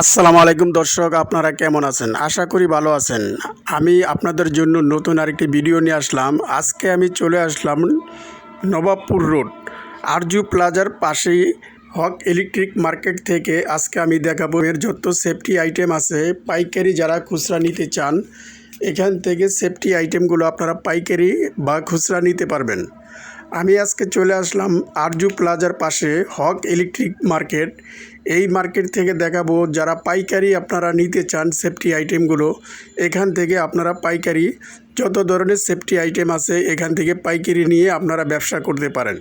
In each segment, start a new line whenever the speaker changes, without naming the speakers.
আসসালামু আলাইকুম দর্শক, আপনারা কেমন আছেন? আশা করি ভালো আছেন। আমি আপনাদের জন্য নতুন আরেকটি ভিডিও নিয়ে আসলাম। আজকে আমি চলে আসলাম নবাবপুর রোড, আরজু প্লাজার পাশেই হক ইলেকট্রিক মার্কেট থেকে। আজকে আমি দেখাবো এর যত সেফটি আইটেম আছে, পাইকারি যারা খুচরা নিতে চান, এখান থেকে সেফটি আইটেমগুলো আপনারা পাইকারি বা খুচরা নিতে পারবেন। আমি আজকে চলে আসলাম আরজু প্লাজার পাশে হক ইলেকট্রিক মার্কেট। এই মার্কেট থেকে দেখাবো যারা পাইকারি আপনারা নিতে চান সেফটি আইটেমগুলো, এখান থেকে আপনারা পাইকারি, যত ধরনের সেফটি আইটেম আছে এখান থেকে পাইকারি নিয়ে আপনারা ব্যবসা করতে পারেন।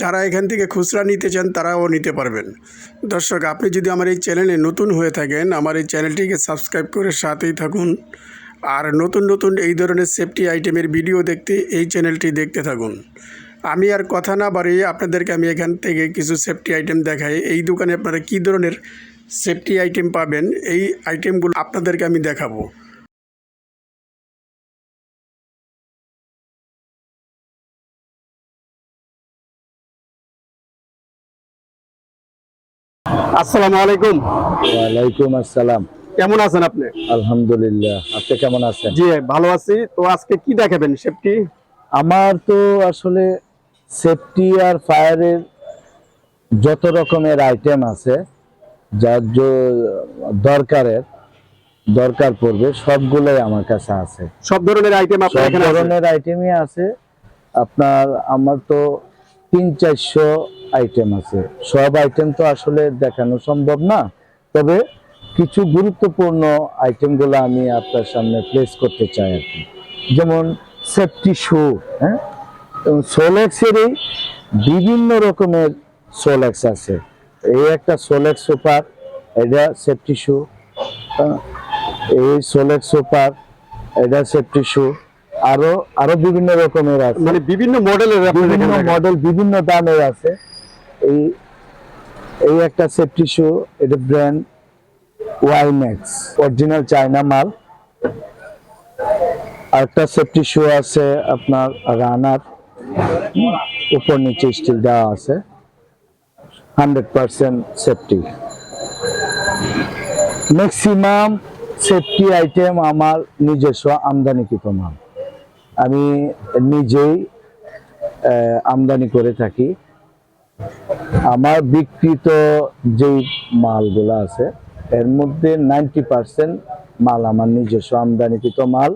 যারা এখান থেকে খুচরা নিতে চান তারাও নিতে পারবেন। দর্শক, আপনি যদি আমার এই চ্যানেলে নতুন হয়ে থাকেন, আমার এই চ্যানেলটিকে সাবস্ক্রাইব করে সাথেই থাকুন। আর নতুন নতুন এই ধরনের সেফটি আইটেমের ভিডিও দেখতে এই চ্যানেলটি দেখতে থাকুন। আমি আর কথা না বাড়িয়ে আপনাদেরকে আমি এখান থেকে কিছু সেফটি আইটেম দেখাই। এই দোকানে আপনারা কী ধরনের সেফটি আইটেম পাবেন? এই আইটেমগুলো আপনাদেরকে আমি দেখাবো। আসসালামু আলাইকুম।
ওয়ালাইকুম আসসালাম।
কেমন আছেন আপনি?
আলহামদুলিল্লাহ। আপনি কেমন আছেন?
জি ভালো আছি। তো আজকে কি দেখাবেন সেফটি
আমার তো আসলে সেফটি আর ফায়ারের যত রকমের আইটেম আছে যার দরকারের দরকার পড়বে সবগুলোই আমার কাছে আছে।
সব ধরনের আইটেম আপনার
সব
আছে?
ধরনের আইটেমই আছে। আপনার আমার তো তিন চারশো আইটেম আছে। সব আইটেম তো আসলে দেখানো সম্ভব না তবে কিছু গুরুত্বপূর্ণ আইটেমগুলো আমি আপনার সামনে প্লেস করতে চাই আর কি। যেমন সেফটি শু হ্যাঁ? সোলেক্সেরই বিভিন্ন রকমের সোলেক্স আছে। এই একটা সোলেক্স সুপার এটা সেফটি শু এই সোলেক্স সুপার এটা সেফটি শু আরও আরও বিভিন্ন রকমের আছে।
মানে বিভিন্ন মডেলের
বিভিন্ন মডেল বিভিন্ন দামের আছে। এই এই একটা সেফটি শু এটা ব্র্যান্ড ওয়াইম্যাক্স অরিজিনাল চায়না মাল। আরেকটা সেফটি শু আছে আপনার রানার উপর নিচে স্টিল দেওয়া আছে। Hundred percent safety maximum safety item আমার নিজস্ব আমদানিকৃত মাল। আমি নিজেই আমদানি করে থাকি। আমার বিকৃত যে মালগুলো আছে, এর মধ্যে নাইনটি পার্সেন্ট মাল আমার নিজস্ব আমদানিকৃত মাল।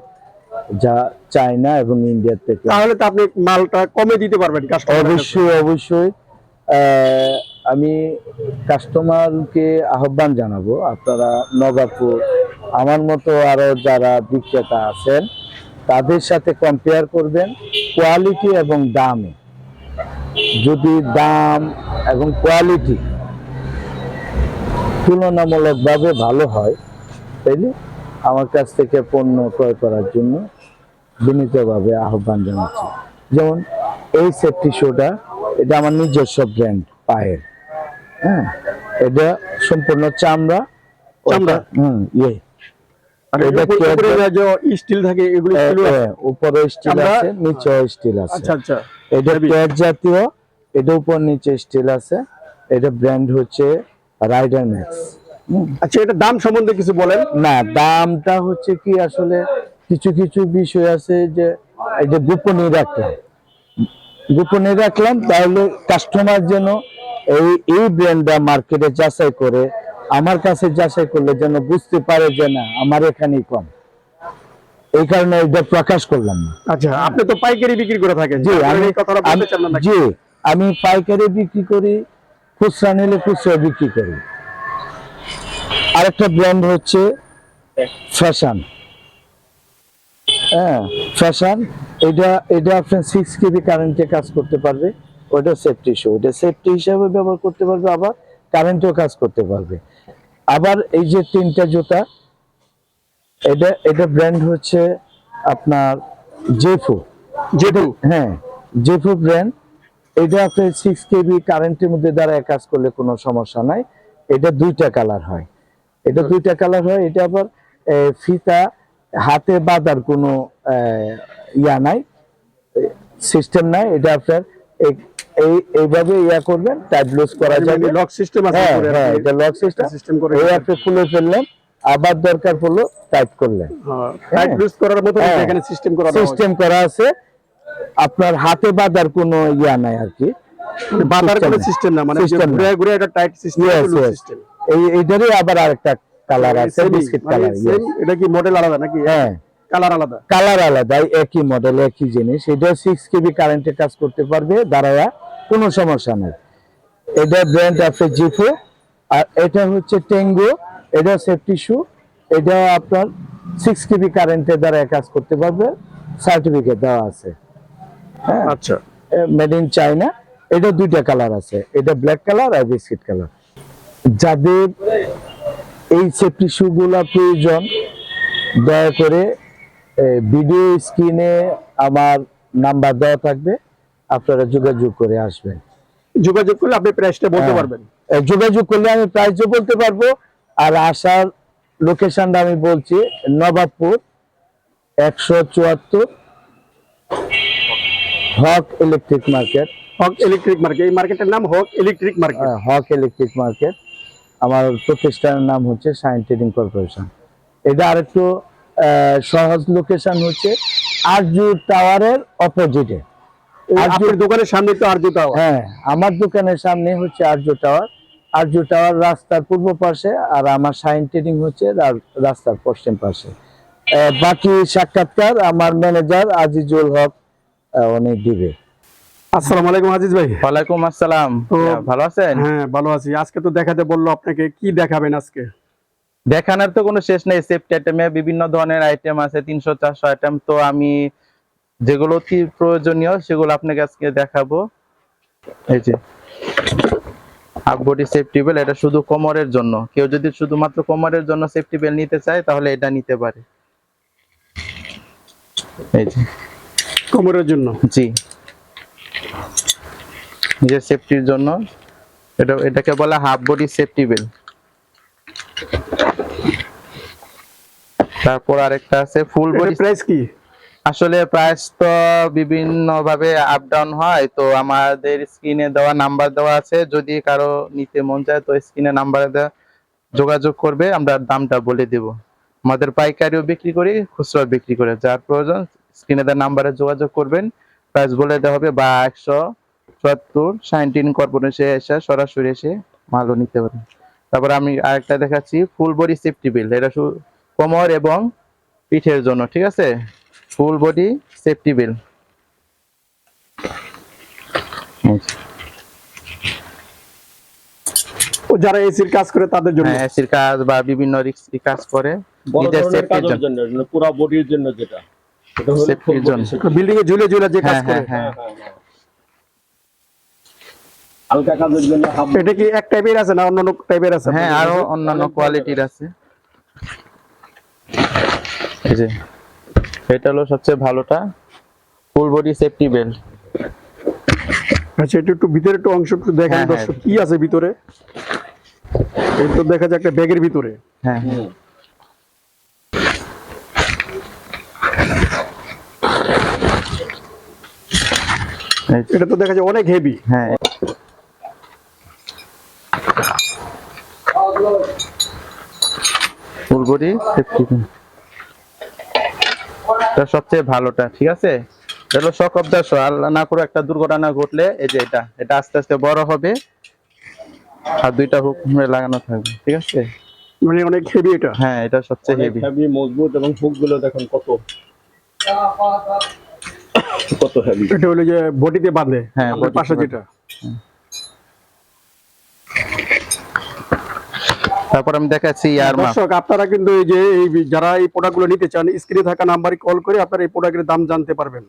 যা চায়না এবং ইন্ডিয়া থেকে।
তাহলে তো আপনি মালটা কমে দিতে পারবেন
অবশ্যই অবশ্যই। আমি কাস্টমারকে আহ্বান জানাব আপনারা নবাবপুর আমার মতো আরও যারা বিক্রেতা আছেন তাদের সাথে কম্পেয়ার করবেন কোয়ালিটি এবং দামে। যদি দাম এবং কোয়ালিটি তুলনামূলকভাবে ভালো হয় তাইলে আমার কাছ থেকে পণ্য ক্রয় করার জন্য বিনীতভাবে আহ্বান জানাচ্ছি। যেমন এই সেফটি শোটা এটা আমার নিজস্ব ব্র্যান্ড পায়ের। হ্যাঁ এটা সম্পূর্ণ চামড়া।
চামড়া?
হুম ইয়ে।
আর
এটা
উপরে-
কি
উপরে স্টিল থাকে এগুলো আছে?
উপরে স্টিল আছে নিচে স্টিল আছে।
আচ্ছা আচ্ছা।
এটা প্যাড জাতীয় এটা উপর নিচে স্টিল আছে। এটা ব্র্যান্ড হচ্ছে রাইডার ম্যাক্স
আচ্ছা এটা দাম সম্বন্ধে কিছু বলেন।
না দামটা হচ্ছে কি আসলে কিছু কিছু বিষয় আছে যে এটা গোপনে রাখলাম। গোপনে রাখলাম তাহলে কাস্টমার যেন এই এই ব্র্যান্ডটা মার্কেটে যাচাই করে আমার কাছে যাচাই করলে যেন বুঝতে পারে যে না আমার এখানেই কম। এই কারণে এটা প্রকাশ করলাম না।
আচ্ছা আপনি তো পাইকারি বিক্রি করে থাকেন।
জি আমি
এই কথাটা বলতে
আমি- জি আমি পাইকারি বিক্রি করি খুচরা নিলে খুচরা বিক্রি করি। আরেকটা ব্র্যান্ড হচ্ছে ফ্যাশন হ্যাঁ ফ্যাশন এটা এটা আপনার সিক্স কেবি কারেন্টে কাজ করতে পারবে ওটা সেফটি শো ওটা সেফটি হিসাবে ব্যবহার করতে পারবে আবার কারেন্টেও কাজ করতে পারবে। আবার এই যে তিনটা জুতা এটা এটা ব্র্যান্ড হচ্ছে আপনার জেফু
যেহেতু
হ্যাঁ জেফু ব্র্যান্ড এটা আপনি সিক্স কেবি কারেন্টের মধ্যে দ্বারা কাজ করলে কোনো সমস্যা নাই। এটা দুইটা কালার হয়। এটা দুইটা কালার হয় এটা আবার ফিতা হাতে বাঁধার কোনো ইয়া নাই সিস্টেম নাই এটা আপনার এই- এই এইভাবে ইয়া করবেন লুজ করা যাবে।
লক সিস্টেম আছে
হ্যাঁ হ্যাঁ। এটা লক সিস্টেম
সিস্টেম করে
এই আপনি খুলে ফেললেন আবার দরকার পড়ল টাইট করলেন।
হ্যাঁ, টাইট লুজ করার মতো
হ্যাঁ।
এখানে সিস্টেম করা
সিস্টেম করা আছে আপনার হাতে বাঁধার কোনো ইয়া নাই আর কি।
মানে বাঁধার কোনো সিস্টেম না মানে। ঘুরে ঘুরে একটা টাইট সিস্টেম লুজ সিস্টেম
এই এইটারই আবার আরেকটা কালার আছে বিস্কিট কালার
এটা কি মডেল আলাদা নাকি?
হ্যাঁ।
কালার আলাদা?
কালার আলাদা একই মডেল একই জিনিস। এটা সিক্স কেবি কারেন্টে কাজ করতে পারবে দাঁড়ায়া কোনো সমস্যা নেই। এটা ব্র্যান্ড আছে জিফো আর এটা হচ্ছে টেঙ্গো এটা সেফটি শু এটা আপনার সিক্স কেবি কারেন্টের দ্বারা কাজ করতে পারবে সার্টিফিকেট দেওয়া আছে। হ্যাঁ?
আচ্ছা।
মেড ইন চায়না এটা দুইটা কালার আছে এটা ব্ল্যাক কালার আর বিস্কিট কালার যাদের এই সেফটি শুগুলা প্রয়োজন দয়া করে ভিডিও স্ক্রিনে আমার নাম্বার দেওয়া থাকবে আপনারা যোগাযোগ করে আসবেন।
যোগাযোগ করলে আপনি প্রাইসটা বলতে
হ্যাঁ।
পারবেন।
যোগাযোগ করলে আমি প্রাইসও বলতে পারব আর আসার লোকেশনটা আমি বলছি নবাবপুর একশো চুয়াত্তর Haque electric market
Haque electric market এই মার্কেটের নাম হক ইলেকট্রিক মার্কেট
হ্যাঁ, হক ইলেকট্রিক মার্কেট আমার প্রতিষ্ঠানের নাম হচ্ছে সাইন ট্রেডিং কর্পোরেশন এটা আরেকটু সহজ লোকেশন হচ্ছে আরজু টাওয়ারের অপোজিটে
আপনার দোকানের সামনে তো আরজু টাওয়ার।
হ্যাঁ আমার দোকানের সামনে হচ্ছে আরজু টাওয়ার। আরজু টাওয়ার রাস্তার পূর্ব পাশে আর আমার সাইন ট্রেডিং হচ্ছে রাস্তার পশ্চিম পাশে। বাকি সাক্ষাৎকার আমার ম্যানেজার আজিজুল হক উনি দিবে।
আসসালামু আলাইকুম আজিজ ভাই।
ওয়ালাইকুম আসসালাম। ভালো আছেন?
হ্যাঁ ভালো আছি। আজকে তো দেখাতে বলল আপনাকে কি দেখাবেন আজকে?
দেখানোর তো কোনো শেষ নেই সেফটি আইটেমে বিভিন্ন ধরনের আইটেম আছে তিনশো চারশো আইটেম তো আমি যেগুলো অতি প্রয়োজনীয় সেগুলো আপনাকে আজকে দেখাবো। এই যে আপবডি সেফটি বেল এটা শুধু কোমরের জন্য। কেউ যদি শুধুমাত্র কোমরের জন্য সেফটি বেল নিতে চায় তাহলে এটা নিতে পারে। এই যে।
কোমরের জন্য?
জি। নিজের সেফটির জন্য এটা এটাকে বলা হাফ বডি সেফটি বেল তারপর আরেকটা আছে ফুল বডি
প্রাইস কি?
আসলে প্রাইস তো বিভিন্ন ভাবে আপ ডাউন হয় তো আমাদের স্ক্রিনে দেওয়া নাম্বার দেওয়া আছে। যদি কারও নিতে মন চায় তো স্ক্রিনে নাম্বারে দেওয়া যোগাযোগ করবে আমরা দামটা বলে দেব। আমাদের পাইকারিও বিক্রি করি খুচরা বিক্রি করে। যার প্রয়োজন স্ক্রিনে দেওয়া নাম্বারে যোগাযোগ করবেন। প্রাইস বলে দেওয়া হবে বা একশো চুয়াত্তর সাইনটিন কর্পোরেশন এসে সরাসরি এসে মালও নিতে পারেন তারপর আমি আরেকটা দেখাচ্ছি ফুল বডি সেফটি বিল এটা শুধু কোমর এবং পিঠের জন্য ঠিক আছে? ফুল বডি সেফটি বিল
ও যারা এসির কাজ করে তাদের জন্য।
হ্যাঁ এসির কাজ বা বিভিন্ন রিক্সি কাজ করে নিজের সেফটির জন্য।
জন্য পুরো বডির জন্য যেটা।
জন্য।
বিল্ডিং এ ঝুলে ঝুলে যে কাজ
হ্যাঁ
করে।
হ্যাঁ। হ্যাঁ
হ্যাঁ, হ্যাঁ, হ্যাঁ। হালকা কাজের জন্য
এটা কি এক টাইপের আছে না অন্য টাইপের আছে?
হ্যাঁ আরও অন্যান্য কোয়ালিটির আছে। এই যে এটা হলো সবচেয়ে ভালোটা। ফুল বডি সেফটি বেল্ট
আচ্ছা এটা একটু ভিতরে একটু অংশ একটু দেখেন
হ্যাঁ, হ্যাঁ।
দর্শক কি আছে ভিতরে? এই তো দেখা যায় একটা ব্যাগের ভিতরে।
হ্যাঁ
হুম।
এই যে,
এটা তো দেখা যায় অনেক হেভি
হ্যাঁ। ফুল এটা সবচেয়ে ভালোটা ঠিক আছে? এটা শক অফ শো আল্লাহ না করে একটা দুর্ঘটনা ঘটলে এই যে এটা এটা আস্তে আস্তে বড় হবে। আর দুইটা হুক লাগানো থাকবে ঠিক আছে?
মানে অনেক হেভি এটা।
হ্যাঁ এটা সবচেয়ে
অনেক
হেভি
মজবুত এবং হুকগুলো দেখুন কত। কত হেভি
এটা হলো যে বডিতে বাঁধে
হ্যাঁ,
আপনার পাশে যেটা।
তারপর আমি দেখাচ্ছি ইয়ার
দর্শক আপনারা কিন্তু এই যে এই যারা এই প্রোডাক্টগুলো নিতে চান স্ক্রিনে থাকা নাম্বারে কল করে আপনারা এই প্রোডাক্টের দাম জানতে পারবেন।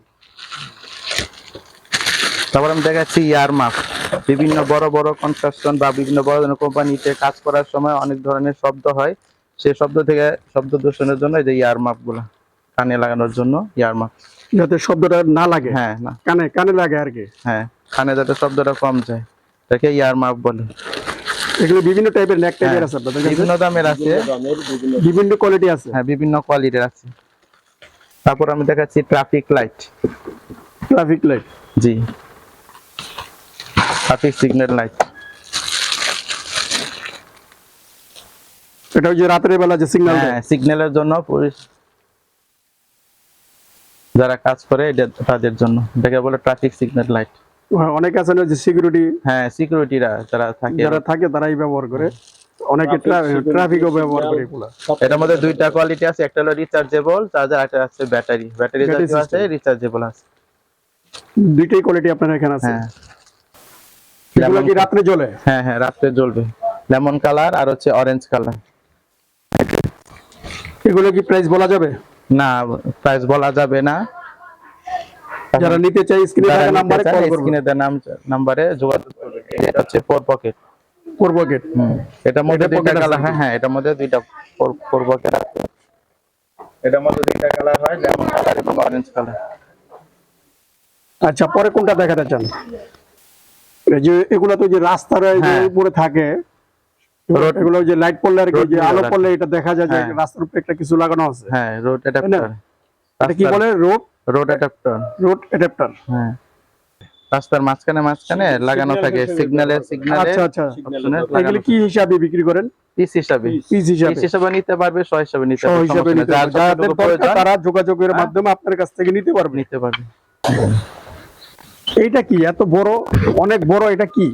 তারপর আমি দেখাচ্ছি ইয়ার মাপ বিভিন্ন বড় বড় কনস্ট্রাকশন বা বিভিন্ন বড় ধরনের কোম্পানিতে কাজ করার সময় অনেক ধরনের শব্দ হয়। সেই শব্দ থেকে শব্দ দূষণের জন্য এই যে ইয়ার মাপগুলা কানে লাগানোর জন্য ইয়ার
যাতে শব্দটা না লাগে।
হ্যাঁ না।
কানে কানে লাগে আর কি।
হ্যাঁ কানে যাতে শব্দটা কম যায়। এটাকে ইয়ার বলে।
এগুলো বিভিন্ন টাইপের নেক টাইপের আছে আপনাদের
বিভিন্ন দামের আছে।
বিভিন্ন কোয়ালিটি আছে।
হ্যাঁ বিভিন্ন কোয়ালিটির আছে। তারপর আমি দেখাচ্ছি ট্রাফিক লাইট
ট্রাফিক লাইট
জি। ট্রাফিক সিগন্যাল লাইট
এটা ওই যে রাতের বেলা যে সিগন্যাল
হ্যাঁ সিগন্যালের জন্য পুলিশ যারা কাজ করে এটা তাদের জন্য। এটাকে বলে ট্রাফিক সিগন্যাল লাইট
অনেক আছে না যে সিকিউরিটি
হ্যাঁ সিকিউরিটিরা যারা থাকে।
যারা থাকে তারাই ব্যবহার করে। অনেকে ট্রাফিকও ব্যবহার করে এগুলা।
এটার মধ্যে দুইটা কোয়ালিটি আছে একটা হলো রিচার্জেবল চার্জার একটা আছে ব্যাটারি ব্যাটারি জাতীয় আছে। রিচার্জেবল আছে।
দুইটাই কোয়ালিটি আপনার এখানে আছে?
হ্যাঁ।
এগুলো কি রাত্রে জ্বলে?
হ্যাঁ হ্যাঁ রাত্রে জ্বলবে। লেমন কালার আর হচ্ছে অরেঞ্জ কালার।
এগুলো কি প্রাইস বলা যাবে?
না প্রাইস বলা যাবে না।
যারা নিতে চাই স্ক্রিনে থাকা নাম্বারে কল করবে।
স্ক্রিনে দেওয়া নাম নাম্বারে যোগাযোগ করবে। এটা হচ্ছে ফোর পকেট
ফোর পকেট
হুম। এটার মধ্যে
এটা
দুইটা
আছে।
কালার হ্যাঁ হ্যাঁ এটার মধ্যে দুইটা ফোর পকেট আছে। এটার মধ্যে দুইটা কালার হয় লেমন কালার এবং অরেঞ্জ কালার
আচ্ছা পরে কোনটা দেখাতে চান? এই যে এগুলা তো যে রাস্তার
হ্যাঁ।
উপরে থাকে।
Road-
এগুলো যে লাইট পড়লে আর কি যে আলো পড়লে এটা দেখা যায় যে
হ্যাঁ।
রাস্তার উপরে একটা কিছু লাগানো আছে।
হ্যাঁ রোড অ্যাডাপ্টার
এটা কি বলে? Road
road adapter
road adapter
হ্যাঁ। রাস্তার মাঝখানে মাঝখানে লাগানো থাকে। সিগন্যালে সিগন্যালে
আচ্ছা আচ্ছা। এগুলো কি হিসাবে বিক্রি করেন?
পিস হিসাবে।
পিস হিসাবে।
পিস হিসাবে নিতে পারবে শ হিসাবে নিতে
সহ
পারবে
হিসাবে
সমস্যা নেই।
নিতে
যার
পারবে। যাদের দরকার তারা যোগাযোগের
হ্যাঁ।
মাধ্যমে আপনার কাছ থেকে নিতে পারবে।
নিতে পারবে।
এইটা কি? এত বড়? অনেক বড় এটা কি?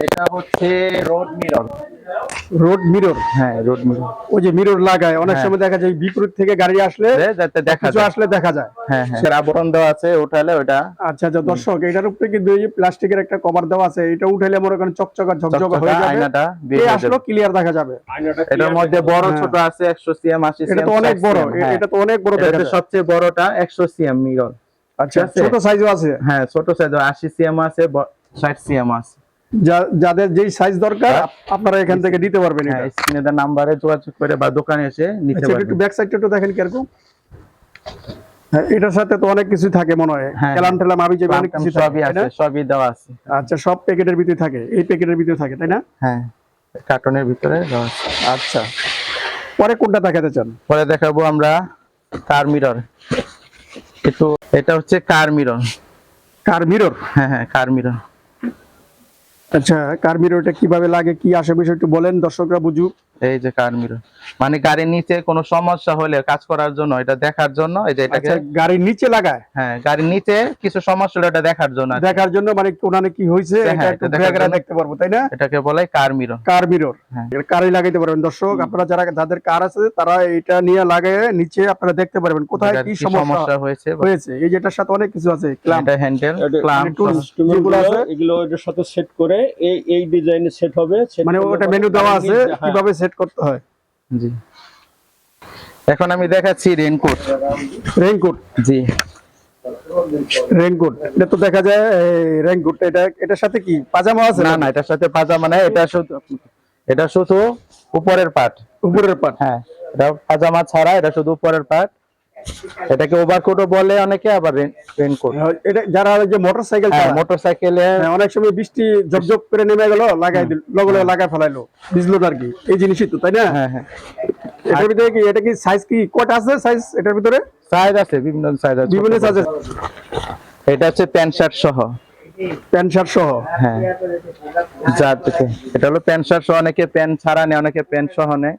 এটা হচ্ছে রোড মিরর।
Road mirror?
হ্যাঁ রোড মিরর।
ওই যে মিরর লাগায় অনেক
হ্যাঁ।
সময় দেখা যায় বিপরীত থেকে গাড়ি আসলে
যাতে দেখা যায়।
আসলে দেখা যায়।
হ্যাঁ হ্যাঁ। সেটা আবরণ দেওয়া আছে উঠালে ওটা
আচ্ছা আচ্ছা দর্শক এটার উপরে কিন্তু এই প্লাস্টিকের একটা কভার দেওয়া আছে এটা উঠাইলে মনে করেন চকচকা ঝকঝকা হয়ে যাবে।
আয়নাটা হয়ে
আসলো। ক্লিয়ার দেখা যাবে।
আয়নাটা
এটার মধ্যে বড়
হ্যাঁ।
ছোট আছে একশো সিএম আশি
এটা তো অনেক বড় এটা তো অনেক বড় দেখা যায়।
সবচেয়ে বড়টা একশো সিএম মিরর।
আচ্ছা ছোট সাইজও আছে।
হ্যাঁ ছোট সাইজ আশি সিএম আছে ষাট সিএম আছে।
যাদের যেই সাইজ দরকার আপনারা এখান থেকে দিতে পারবেন এটা।
হ্যাঁ স্ক্রিনে দেওয়া নাম্বারে যোগাযোগ করে বা দোকানে এসে নিতে
আচ্ছা, একটু
পারবেন।
ব্যাক সাইডটা একটু দেখেন কীরকম। হ্যাঁ, এটার সাথে তো অনেক কিছু থাকে মনে হয়।
হ্যাঁ।
ক্যালাম টেলাম আবি যাবে অনেক কিছু
সবই আছে সবই দেওয়া আছে।
আচ্ছা সব প্যাকেটের ভিতরে থাকে এই প্যাকেটের ভিতরে থাকে তাই না?
হ্যাঁ কার্টনের ভিতরে দেওয়া আছে।
আচ্ছা পরে কোনটা দেখাতে চান?
পরে দেখাবো আমরা কার মিরর। একটু এটা হচ্ছে কার মিরর।
কার মিরর?
হ্যাঁ হ্যাঁ কার মিরর।
আচ্ছা কার্মিরোটা কীভাবে লাগে কি আসে বিষয় একটু বলেন দর্শকরা বুঝুক।
এই যে কার মিরর? মানে গাড়ির নিচে কোনো সমস্যা হলে কাজ করার জন্য এটা দেখার জন্য এই যে এটাকে
আচ্ছা গাড়ির নিচে লাগায়?
হ্যাঁ গাড়ির নিচে কিছু সমস্যা হলে এটা দেখার জন্য
দেখার জন্য মানে কোনানে কি হয়েছে?
হ্যাঁ,
এটা একটু
জন্য।
দেখতে পারব তাই না?
এটাকে বলে কার মিরর।
কার মিরর।
হ্যাঁ।
কারে লাগাইতে পারবেন। দর্শক আপনারা যারা যাদের কার আছে তারা এটা নিয়ে লাগায় নিচে আপনারা দেখতে পারবেন কোথায় কি সমস্যা
হয়েছে
হয়েছে। এই যেটার সাথে অনেক কিছু আছে ক্লাম্প
এটা হ্যান্ডেল ক্লাম্প
মানে যেগুলো আছে
এগুলো এটার সাথে সেট করে এই এই ডিজাইনে সেট হবে
মানে ওটা মেনু দেওয়া আছে
হ্যাঁ,
কীভাবে সেট করতে হয়।
জি। এখন আমি দেখাচ্ছি রেনকোট
রেইনকোট
জি।
রেইনকোট এটা তো দেখা যায় রেইনকোট এটা এটার সাথে কি পাজামা আছে
না না এটার সাথে পাজামা না এটা শুধু এটা শুধু উপরের পার্ট
উপরের পাট
হ্যাঁ এটা পাজামা ছাড়া এটা শুধু উপরের পার্ট এটাকে ওভারকোটও বলে অনেকে আবার রেনকোট।
এটা যারা যে মোটরসাইকেল
হ্যাঁ
চালায়
মোটরসাইকেলে
হ্যাঁ, অনেক সময় বৃষ্টি ঝকঝক করে নেমে গেল লাগাই দিল লগে লগে লাগাই ফেলাইলো ভিজলো আর কি এই জিনিসই তো তাই না?
হ্যাঁ হ্যাঁ।
এটার ভিতরে কি এটা কি সাইজ কি কটা আছে সাইজ এটার ভিতরে?
সাইজ আছে বিভিন্ন সাইজ আছে।
বিভিন্ন সাইজ
এটা হচ্ছে প্যান্ট শার্ট সহ।
প্যান্ট শার্ট সহ?
হ্যাঁ। যার থেকে এটা হলো প্যান্ট শার্ট সহ অনেকে প্যান্ট ছাড়া নেয় অনেকে প্যান্ট সহ নেয়।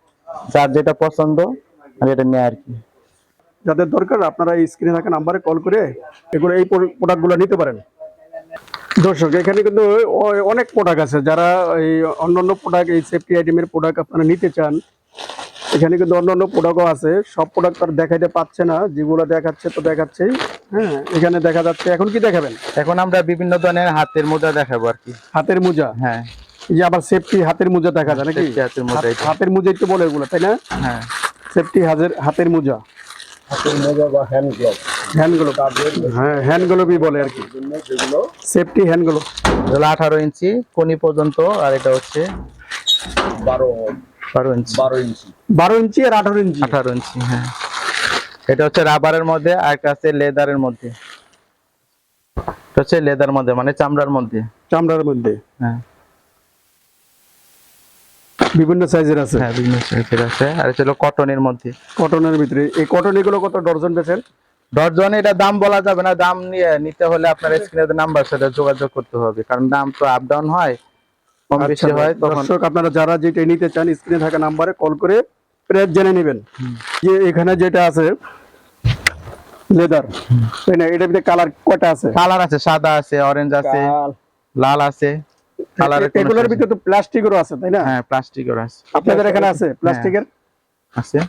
যার যেটা পছন্দ আর এটা নেয় আর কি।
যাদের দরকার আপনারা এই স্ক্রিনে থাকা নাম্বারে কল করে এগুলো এই প্রোডাক্টগুলো নিতে পারেন। দর্শক এখানে কিন্তু অনেক প্রোডাক্ট আছে। যারা এই অন্যান্য প্রোডাক্ট এই সেফটি আইটেমের প্রোডাক্ট আপনারা নিতে চান এখানে কিন্তু অন্য অন্যান্য প্রোডাক্টও আছে। সব প্রোডাক্ট আর দেখাইতে পাচ্ছে না। যেগুলো দেখাচ্ছে তো দেখাচ্ছেই। হ্যাঁ এখানে দেখা যাচ্ছে। এখন কি দেখাবেন?
এখন আমরা বিভিন্ন ধরনের হাতের মোজা দেখাবো আর কি।
হাতের মোজা?
হ্যাঁ।
এই যে আবার সেফটি হাতের মোজা দেখা যায় নাকি?
হাতের মোজা
হাতের মোজাই তো বলে এগুলো তাই না?
হ্যাঁ।
সেফটি হাতের হাতের মোজা।
হাতের মোজা বা হ্যান্ড গ্লোভ
হ্যান্ড গ্লোভ হ্যাঁ হ্যান্ড গ্লোভই বলে আর কি।
যেগুলো
সেফটি হ্যান্ড গ্লোভ
এগুলো আঠারো ইঞ্চি কোনি পর্যন্ত আর এটা হচ্ছে
বারো
বারো ইঞ্চি।
বারো ইঞ্চি।
বারো ইঞ্চি আর আঠারো ইঞ্চি।
আঠারো ইঞ্চি হ্যাঁ। এটা হচ্ছে রাবারের মধ্যে আর একটা আছে লেদারের মধ্যে। এটা হচ্ছে লেদার মধ্যে মানে চামড়ার মধ্যে।
চামড়ার মধ্যে।
হ্যাঁ।
বিভিন্ন সাইজের আছে।
হ্যাঁ বিভিন্ন সাইজের আছে। আর এটা হলো কটনের মধ্যে।
কটনের ভিতরে। এই কটন এগুলো কত ডর্জন বেচেন?
ডজন এটা দাম বলা যাবে না। দাম নিয়ে নিতে হলে আপনার স্ক্রিনে নাম্বার সাথে যোগাযোগ করতে হবে। কারণ দাম তো আপ ডাউন হয় কম বেশি
আচ্ছা,
হয় তখন
দর্শক আপনারা যারা যেটা নিতে চান স্ক্রিনে থাকা নাম্বারে কল করে প্রাইস জেনে নেবেন। যে এখানে যেটা আছে লেদার এটার ভিতরে কালার কটা আছে?
কালার আছে সাদা আছে অরেঞ্জ আছে লাল আছে।
এগুলোর ভিতরে তো প্লাস্টিকেরও আছে তাই না।
হ্যাঁ প্লাস্টিকের আছে।
আপনাদের এখানে আছে প্লাস্টিকের?
আছে।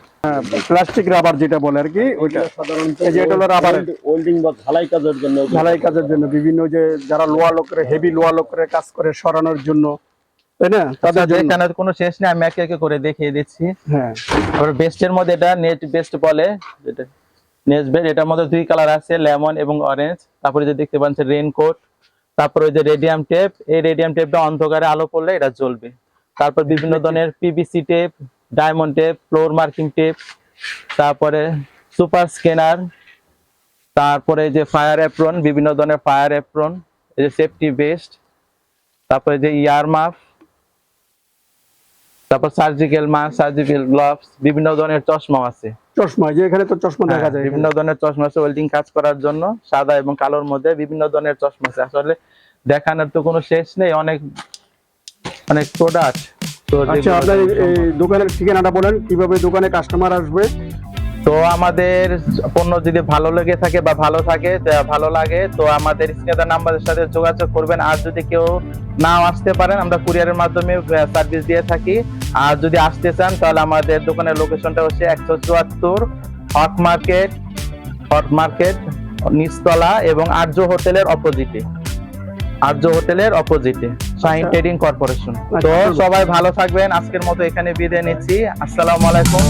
প্লাস্টিক রাবার যেটা বলে আর কি ওইটা।
সাধারণত
এই যে এটা হলো রাবারের
ওয়েল্ডিং বা ঝালাই কাজের জন্য
ঢালাই কাজের জন্য বিভিন্ন যে যারা লোয়া লোকের হেভি লোয়া লোকের কাজ করে সরানোর জন্য তাই না? তাদের
তাদের এখানে কোনো শেষ নেই আমি একে একে করে দেখিয়ে দিচ্ছি।
হ্যাঁ।
আবার বেস্টের মধ্যে এটা নেট বেস্ট বলে যেটা নেট বেস্ট এটার মধ্যে দুই কালার আছে লেমন এবং অরেঞ্জ তারপরে যে দেখতে পাচ্ছেন রেইনকোট তারপরে ওই যে রেডিয়াম টেপ এই রেডিয়াম টেপটা অন্ধকারে আলো পড়লে এটা জ্বলবে। তারপর বিভিন্ন ধরনের PVC tape diamond tape floor marking tape তারপরে সুপার স্ক্যানার তারপরে যে ফায়ার অ্যাপ্রন বিভিন্ন ধরনের ফায়ার অ্যাপ্রন এই যে সেফটি বেস্ট তারপরে যে ইয়ার মাফ তারপর সার্জিক্যাল মাস্ক সার্জিক্যাল গ্লাভস বিভিন্ন ধরনের চশমা আছে।
চশমা যে এখানে তো চশমা দেখা
হ্যাঁ,
যায়
বিভিন্ন ধরনের চশমা আছে ওয়েল্ডিং কাজ করার জন্য সাদা এবং কালোর মধ্যে বিভিন্ন ধরনের চশমা আছে। আসলে দেখানোর তো কোনো শেষ নেই অনেক অনেক প্রোডাক্ট
আচ্ছা আপনার এই দোকানের ঠিকানাটা বলেন কীভাবে দোকানে কাস্টমার আসবে
তো আমাদের পণ্য যদি ভালো লেগে থাকে বা ভালো থাকে ভালো লাগে তো আমাদের স্ক্রিনে নাম্বারের সাথে যোগাযোগ করবেন। আর যদি কেউ নাও আসতে পারেন আমরা কুরিয়ারের মাধ্যমে সার্ভিস দিয়ে থাকি। আর যদি আসতে চান তাহলে আমাদের দোকানের লোকেশনটা হচ্ছে একশো চুয়াত্তর হট মার্কেট হট মার্কেট নিচতলা এবং আর্য হোটেলের অপোজিটে আর্য হোটেলের অপোজিটে শাহিন
আচ্ছা।
ট্রেডিং কর্পোরেশন তো সবাই ভালো থাকবেন। আজকের মতো এখানে বিদায় নিচ্ছি। আসসালামু আলাইকুম।